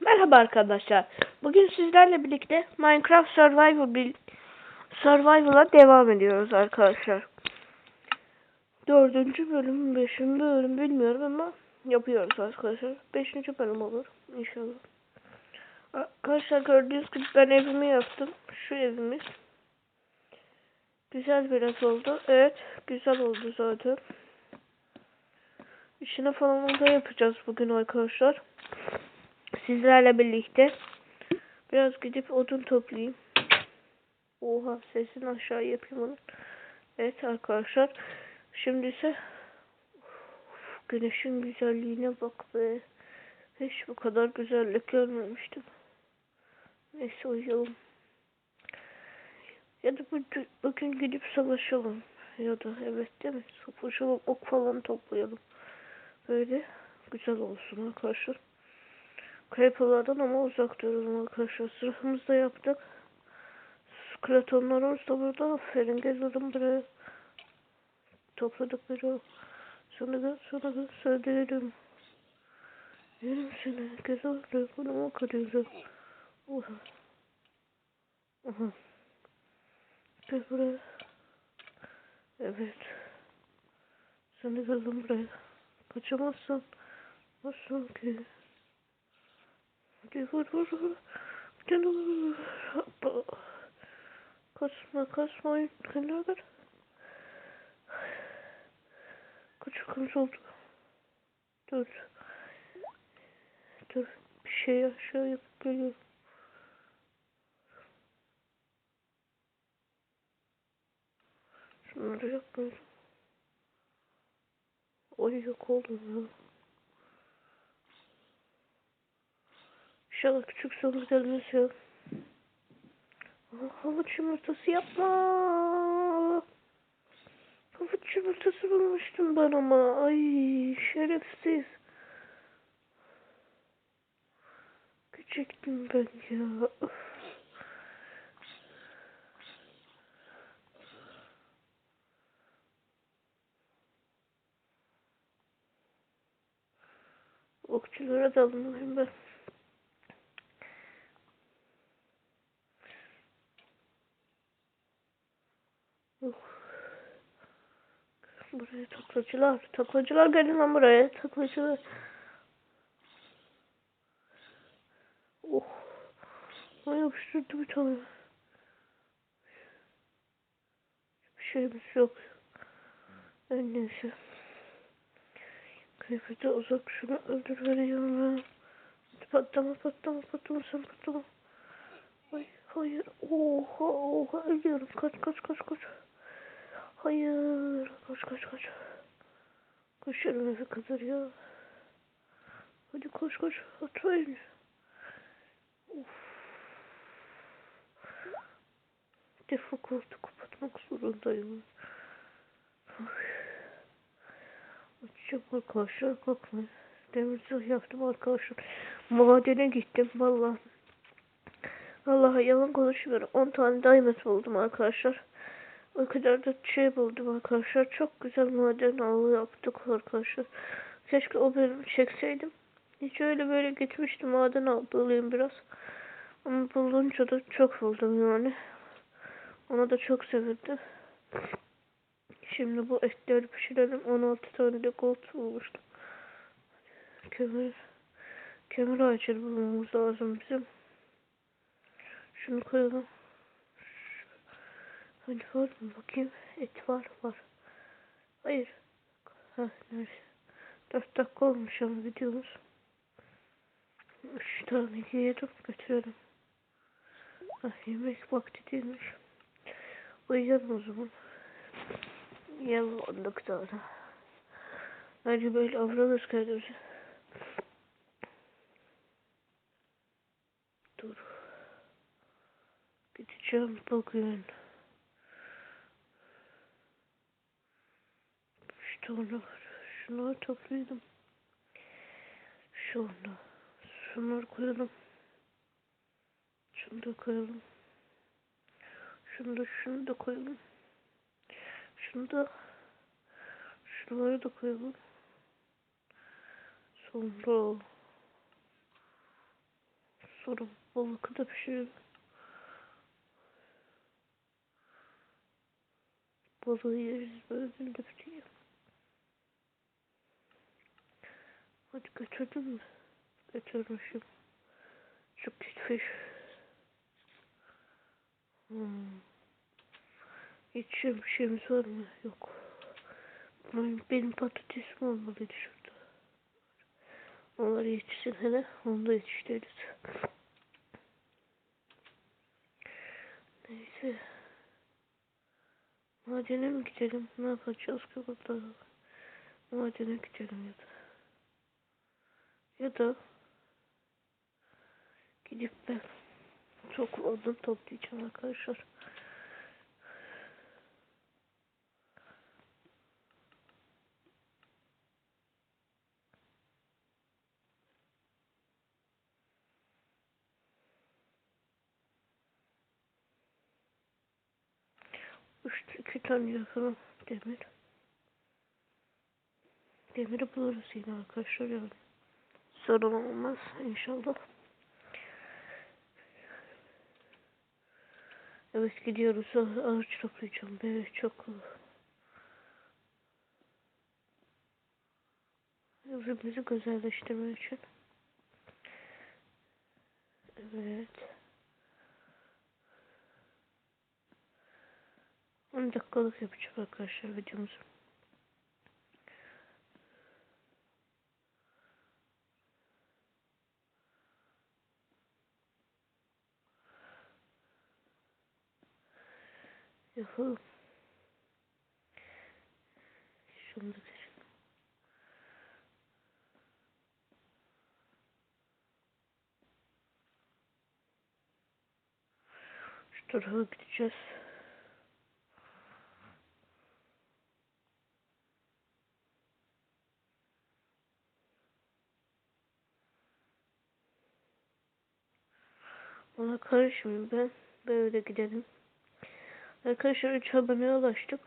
Merhaba arkadaşlar. Bugün sizlerle birlikte Minecraft Survival bil Survival'a devam ediyoruz arkadaşlar. Dördüncü bölüm, beşinci bölüm bilmiyorum ama yapıyoruz arkadaşlar. Beşinci bölüm olur inşallah. Arkadaşlar gördüğünüz gibi ben evimi yaptım. Şu evimiz. Güzel biraz oldu. Evet, güzel oldu zaten. İşini falan da yapacağız bugün arkadaşlar sizlerle birlikte biraz gidip odun toplayayım. Oha sesini aşağı yapayım onu. Evet arkadaşlar. Şimdi ise Uf, güneşin güzelliğine bak be. Hiç bu kadar güzellik görmemiştim. Neyse uyuyalım. Ya da bu, bugün gidip savaşalım. Ya da evet değil mi? Savaşalım ok falan toplayalım. Böyle güzel olsun arkadaşlar. Creeper'lardan ama uzak duralım arkadaşlar. Sırfımızı da yaptık. Da burada. Aferin gezelim buraya. Topladık bir o. Sana da sana da söylerim. Yerim seni. Gezelim. Bunu karıyla. Oha. Aha. Gel buraya. Evet. Seni geldim buraya. Kaçamazsın. Nasıl ki? Vur vur vur. Gel vur. Hoppa. Kasma kasma oyun. Kenara ver. Kaçıkımız oldu. Dur. Dur. Bir şey aşağı yapıp geliyorum. Şunları yapmıyorum. Oy yok oldum ya. İnşallah küçük sonumuz gelmez ya. Aa, Havuç yumurtası yapma. Havuç yumurtası bulmuştum ben ama. Ay şerefsiz. Küçüktüm ben ya. Okçulara dalmalıyım ben. Buraya taklacılar. Taklacılar gelin lan buraya. Taklacılar. Oh. Ay yapıştırdı bir tane. Bir şeyimiz yok. En neyse. Kıyafete uzak şunu öldürmeliyim ben. Patlama patlama patlama sen patlama. Ay hayır. Oha oha ölüyorum. Kaç kaç kaç kaç. Hayır. Kaç kaç kaç. Koşuyorum eve kadar ya. Hadi koş koş. Atlayın. Of. Defo koltuğu kapatmak zorundayım. Ay. Açacağım arkadaşlar bakmayın. Demir zırh yaptım arkadaşlar. Madene gittim valla. Vallahi yalan konuşmuyorum. 10 tane diamond buldum arkadaşlar. O kadar da şey buldum arkadaşlar. Çok güzel maden avı yaptık arkadaşlar. Keşke o bölümü çekseydim. Hiç öyle böyle gitmiştim maden avlıyım biraz. Ama bulunca da çok buldum yani. Ona da çok sevindim. Şimdi bu etleri pişirelim. 16 tane de gold bulmuştum. Kömür. Kömür ağacı bulmamız lazım bizim. Şunu koyalım. Hani var mı bakayım? Et var var. Hayır. Ha nerede? 4 dakika olmuş ama videomuz. 3 tane yiyelim götürelim. Ha yemek vakti değilmiş. Uyuyalım o zaman. Yalandık sonra. Hadi böyle avranırız kendimizi. Dur. Gideceğim bugün. Onu, şunları toplayalım. Şunu, şunları koyalım. Şunu da koyalım. Şunu da, şunu da koyalım. Şunu da, şunları da koyalım. Sonra Sonra balıkı da pişirelim. Balığı yeriz böyle de pişirelim. Hadi götürdün mü? Götürmüşüm. Çok gitmiş. Hmm. Yetişen bir şeyimiz var mı? Yok. Benim, benim patatesim olmalıydı şurada. Onlar yetişsin hele. Onu da yetiştiririz. Neyse. Madene mi gidelim? Ne yapacağız ki burada? Madene gidelim ya da. Ya da gidip ben çok odun toplayacağım arkadaşlar. Üç, iki tane yakın demir. Demiri buluruz yine arkadaşlar yani. Sorun olmaz inşallah. Evet gidiyoruz. Ah, Ağaç toplayacağım. Evet çok evimizi güzelleştirmek için. Evet. 10 dakikalık yapacağım arkadaşlar videomuzu. Yapalım. Şunu da. Şu tarafa gideceğiz. Ona karışmayayım ben. Böyle gidelim. Arkadaşlar 3 aboneye ulaştık.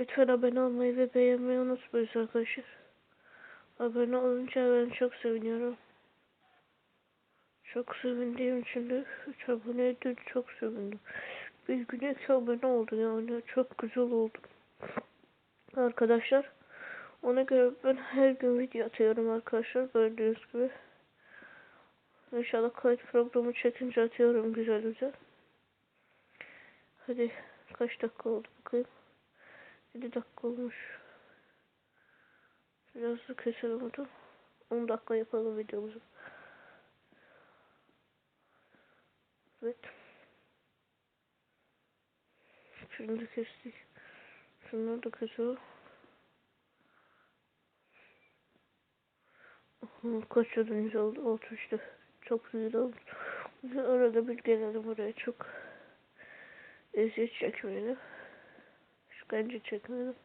Lütfen abone olmayı ve beğenmeyi unutmayın arkadaşlar. Abone olunca ben çok seviniyorum. Çok sevindiğim için de 3 aboneye de çok sevindim. Bir güne 2 abone oldu yani. Çok güzel oldu. Arkadaşlar. Ona göre ben her gün video atıyorum arkadaşlar. Gördüğünüz gibi. İnşallah kayıt programı çekince atıyorum güzel güzel. Hadi kaç dakika oldu bakayım. 7 dakika olmuş. Biraz da keselim onu. 10 dakika yapalım videomuzu. Evet. Şunu da kestik. Şunları da. Aha, Kaç ödünüz oldu? 33'tü. Çok güzel oldu. Arada bir gelelim buraya çok eziyet çekmeyelim. İşkence çekmeyelim.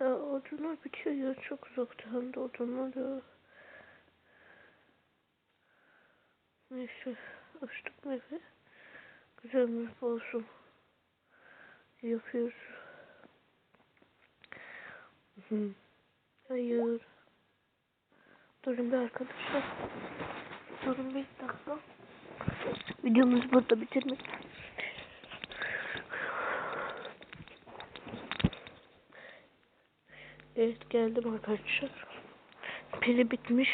Ya odunlar bitiyor ya çok uzakta hem de odunlar ya. Neyse açtık evi? Güzel mi olsun. Yapıyoruz. Hayır. Durun bir arkadaşlar. Durun bir dakika. Videomuzu burada bitirmek. Evet geldim arkadaşlar. Pili bitmiş.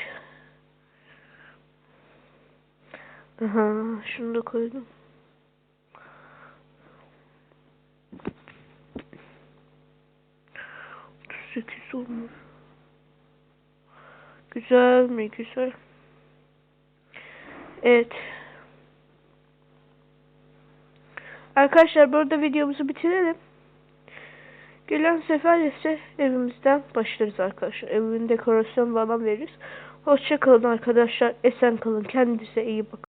Aha şunu da koydum. Sekiz olmuş. Güzel mi? Güzel. Evet. Arkadaşlar burada videomuzu bitirelim. Gelen sefer ise evimizden başlarız arkadaşlar. Evimin dekorasyon falan veririz. Hoşça kalın arkadaşlar. Esen kalın. Kendinize iyi bakın.